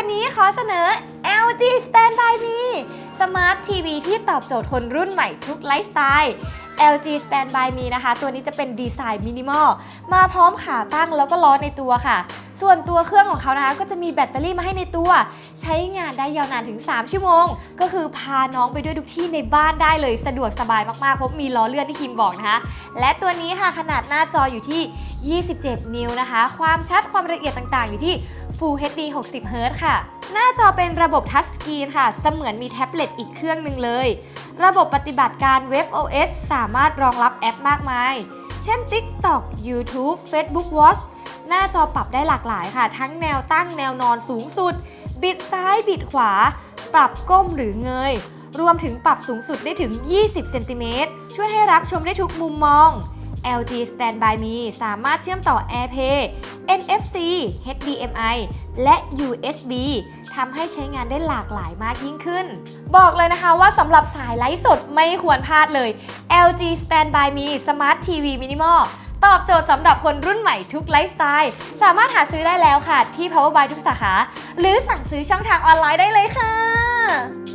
วันนี้ขอเสนอ LG Stand by Me สมาร์ททีวีที่ตอบโจทย์คนรุ่นใหม่ทุกไลฟ์สไตล์ LG Stand by Me นะคะ ตัวนี้จะเป็นดีไซน์มินิมอล มาพร้อมขาตั้งแล้วก็ล้อในตัวค่ะ ส่วนตัวเครื่องของเขานะคะ ก็จะมีแบตเตอรี่มาให้ในตัว ใช้งานได้ยาวนานถึง 3 ชั่วโมง ก็คือพาน้องไปด้วยทุกที่ในบ้านได้เลยสะดวกสบายมากๆเพราะมีล้อเลื่อนที่คิมบอกนะคะ และตัวนี้ค่ะขนาดหน้าจออยู่ที่ 27 นิ้วนะคะ ความชัดความละเอียดต่างๆ อยู่ที่ Full HD 60 Hz ค่ะ หน้าจอเป็นระบบทัชสกรีนค่ะ เสมือนมีแท็บเล็ตอีกเครื่องหนึ่งเลย ระบบปฏิบัติการ Web OS สามารถรองรับแอปมากมาย เช่น TikTok YouTube Facebook Watch หน้าจอปรับได้หลากหลายค่ะ ทั้งแนวตั้งแนวนอนสูงสุด บิดซ้ายบิดขวา ปรับก้มหรือเงย รวมถึงปรับสูงสุดได้ถึง 20 เซนติเมตร ช่วยให้รับชมได้ทุกมุมมอง LG Standby Me สามารถเชื่อมต่อ AirPlay NFC HDMI และ USB ทำให้ใช้งานได้หลากหลายมากยิ่งขึ้น บอกเลยนะคะว่าสำหรับสายไลฟ์สดไม่ควรพลาดเลย LG Standby Me Smart TV Minimal ตอบโจทย์สำหรับคนรุ่นใหม่ทุกไลฟ์สไตล์ สามารถหาซื้อได้แล้วค่ะ ที่ Power by ทุกสาขา หรือสั่งซื้อช่องทางออนไลน์ได้เลยค่ะ